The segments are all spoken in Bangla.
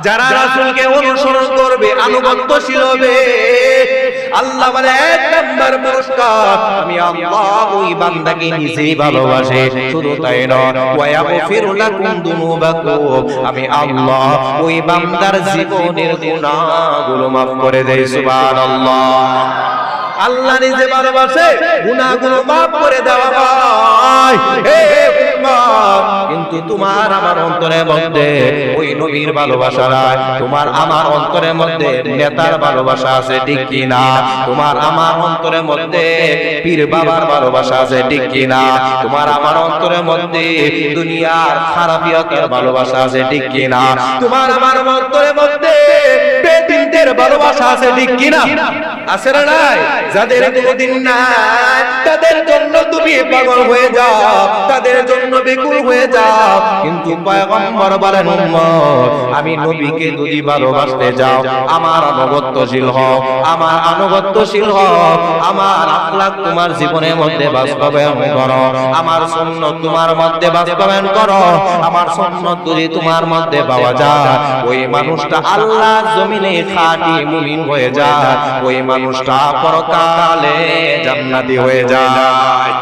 যারা রাসূলকে অনুসরণ করবে আনুগত্যশীল হবে আল্লাহ বলে এক নাম্বার পুরস্কার আমি আল্লাহ ওই বান্দাকে নিজেই ভালোবাসে শুধু তাই নয় ওয়ায়াগফিরু লাকুম দুনুবাকুম আমি আল্লাহ ওই বান্দার জীবনের গুনাহগুলো মাফ করে দেই সুবহানাল্লাহ। আল্লাহ নিজে ভালোবাসে গুনাহগুলো মাফ করে দেওয়া হয় আমার অন্তরের মধ্যে, ওই নবীর ভালোবাসা নাই। তোমার আমার অন্তরের মধ্যে নেতার ভালোবাসা আছে, ঠিক কি না তোমার আমার অন্তরের মধ্যে পীর বাবার ভালোবাসা আছে, ঠিক কি না তোমার আমার অন্তরের মধ্যে দুনিয়ার খারাপিয়তের ভালোবাসা আছে, ঠিক কি না তোমার আমার অন্তরের মধ্যে বেদিনদের ভালোবাসা আছে, ঠিক কি না আছে যাদের কোনদিন নাই, তাদের জন্য তুমি পাগল হয়ে যাও, তাদের জন্য বেকুল হয়ে যাও। কিন্তু পয়গম্বর বলেন আমি নবীকে যদি ভালোবাসতে যাও, আমার আনুগত্যশীল হও, আমার আনুগত্যশীল হও, আমার আখলাক তোমার জীবনের মধ্যে বাস্তবায়ন করো, আমার সুন্নত তোমার মধ্যে বাস্তবায়ন করো, আমার সুন্নত যদি তোমার মধ্যে পাওয়া যায়, ওই মানুষটা আল্লাহ জমিনে খাঁটি মুমিন হয়ে যায়, ওই মানুষটা পরকালে জান্নাতি হয়ে যায়।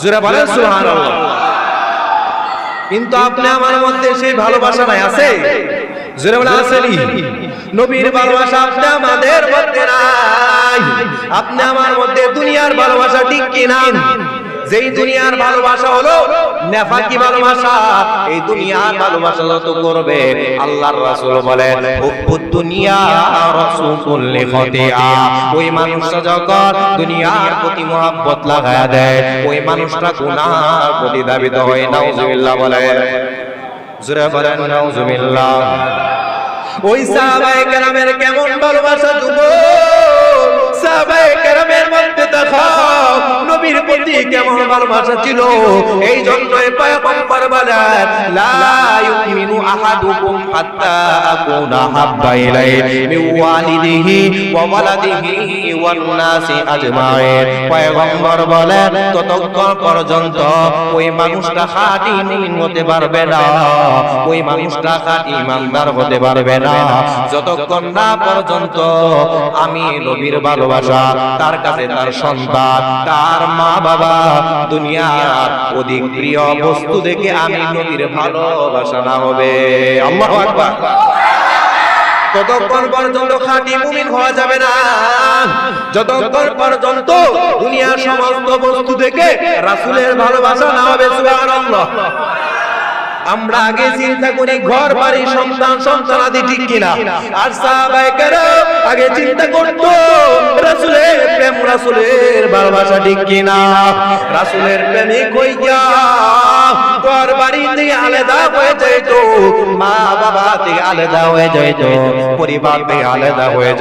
জোরে বলেন সুবহানাল্লাহ। কিন্তু আপনি আমার মধ্যে সেই ভালোবাসা নাই আছে? জোরে বলে আসেনি নবীর ভালোবাসা আপনি আমাদের মধ্যে নাই। আপনি আমার মধ্যে দুনিয়ার ভালোবাসা ঠিক কিনা? যেই দুনিয়ার ভালোবাসা হলো, নেফাকি ভালোবাসা, এই দুনিয়ার ভালোবাসা যত করবে, আল্লাহর রাসূল বলেন হুব্বুদ দুনিয়া রাসূলুল লিখাতিয়া। ওই মানুষটা যখন দুনিয়ার প্রতি মহব্বত লাগায়া দেয়, ওই মানুষটা গুনাহর প্রতি দাবিত হয়, নাউজুবিল্লাহ বলেন। জোরে বলেন, নাউজুবিল্লাহ। ওই সাহাবায়ে কেরামের কেমন ভালোবাসা ততক্ষণ পর্যন্ত ওই মানুষটা খাঁটি হতে পারবে না। ওই মানুষটা খাঁটি ইমানদার হতে পারবে না। যতক্ষণ না পর্যন্ত আমি নবীর ভালোবাসা, তার কাছে তার সন্তান, তার মা বাবা দুনিয়ার অধিক প্রিয় বস্তু দেখে আমি নবীর ভালোবাসা না হবে। আল্লাহু আকবার। পর্যন্ত খাঁটি মুমিন হওয়া যাবে না, যতক্ষণ পর্যন্ত দুনিয়ার সমস্ত বস্তু দেখে রাসূলের ভালোবাসা না হবে, সুবহানাল্লাহ। আমরা আগে চিন্তা করি ঘর, বাড়ি, সন্তান সন্তান আদি ঠিক কিনা? আর সাহাবায়ে আগে চিন্তা করত, রাসূলের প্রেম রাসূলের ভালোবাসা ঠিক কিনা? রাসূলের প্রেমিক হইয়া বাড়ি থেকে আলাদা হয়ে মা বাবা থেকে আলাদা হয়ে পরিবার থেকে আলাদা হয়ে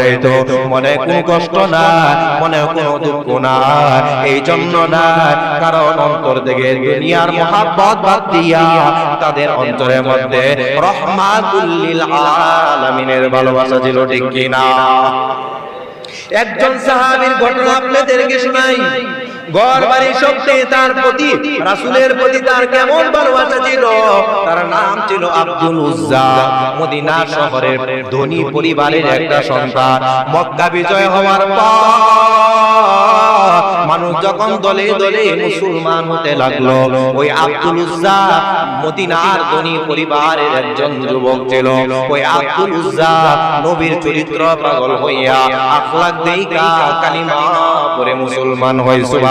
মনে কোনো কষ্ট না, মনে কোনো দুঃখ না। এই জন্য না, কারণ অন্তর থেকে দুনিয়ার মহাব্বত বাদ দিয়া তাদের অন্তরের মধ্যে রহমাতুল্লিল ভালোবাসা ছিল ঠিক কিনা? একজন সাহাবীর ঘটনা আপনাদেরকে শোনাই। ঘর, বাড়ি সবতে তার প্রতি, রাসূলের প্রতি তার কেমন ভালোবাসা ছিল? তার নাম ছিল আব্দুল উজ্জা, মদিনা শহরের ধনী পরিবারের একটা সন্তান। মক্কা বিজয় হওয়ার পর মানুষ যখন দলে দলে মুসলমান হতে লাগল, ওই আব্দুল উজ্জা মদিনার ধনী পরিবারের একজন যুবক ছিল। ওই আব্দুল উজ্জা নবীর চরিত্র পাগল হইয়া, আখলাক দেইকা, কালিমা পরে মুসলমান হয়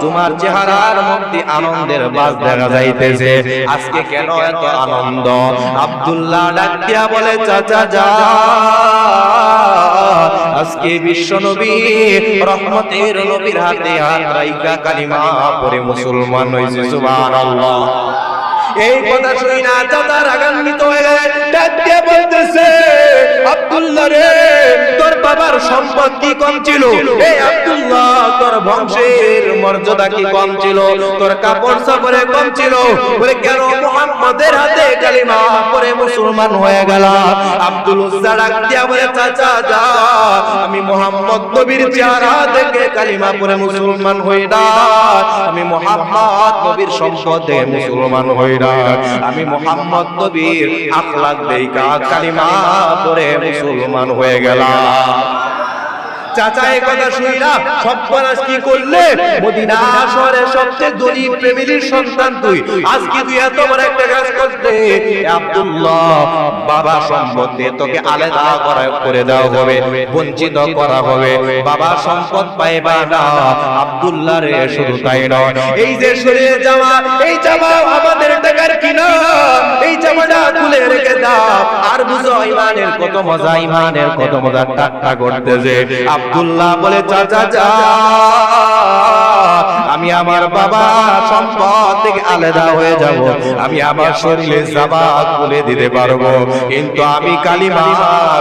তোমার চেহারার মধ্যে আনন্দের বাস দেখা যাইতেছে। আজকে কেন এত আনন্দ? আব্দুল্লাহ ডাকিয়া বলে, চাচা, যা। আজকে বিশ্ব নবী রহমতের নবীর হাতে রাইকা কালিমা পরে মুসলমান হইছে, সুবহানাল্লাহ। এই কথা শুনি না রাগান্বিত হয়ে বলতেছে, আব্দুল্লাহ রে, তোর বাবার সম্পদ কি কম ছিল? এই আব্দুল্লাহ, তোর বংশের মর্যাদা কি কম ছিল? তোর কাপড় সাপড়ে কম ছিল? বলে, কেন হাতে কালিমা পরে মুসলমান হয়ে গেল? আব্দুল দিয়া বলে, চাচা, যা, আমি মোহাম্মদ নবীর চেহারা দেখে কালিমা পরে মুসলমান হই না আমি মোহাম্মদ নবীর সম্পদ মুসলমান হই না আমি মোহাম্মদ নবীর আখলাক দেইকা কালিমা পরে মুসলমান হয়ে গেলাম। চাচা কি করলে? মদিনা সবচেয়ে সন্তান তুই। আজকে তুই এত বড় একটা কাজ করতে আব্দুল্লাহ, বাবা তোকে আলাদা করা করে দেওয়া হবে, বঞ্চিত করা হবে। বাবা সম্পদ পাইবা না আব্দুল্লাহ রে শুধু তাই নয়। এই যে শরীরে জামা এই জামা আমাদের টাকার কিনা? এই জামাটা আমি আমার বাবা সম্পদ থেকে আলাদা হয়ে যাব। আমি আমার শরীরে জামা খুলে দিতে পারব। কিন্তু আমি কালিমা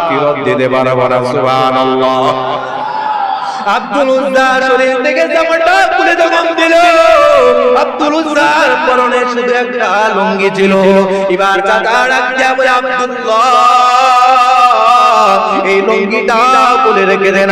ফিরত দিতে পারব না, সুবহানাল্লাহ। আব্দুল উজ্জা শরীর থেকে জামাটা খুলে যখন উজ্জার পরনে শুধু একটা লুঙ্গি ছিল। এবার চাচা ডাক দিয়া বলে, আব্দুল্লাহ, এই লুঙ্গিটা বলে রেখে দেন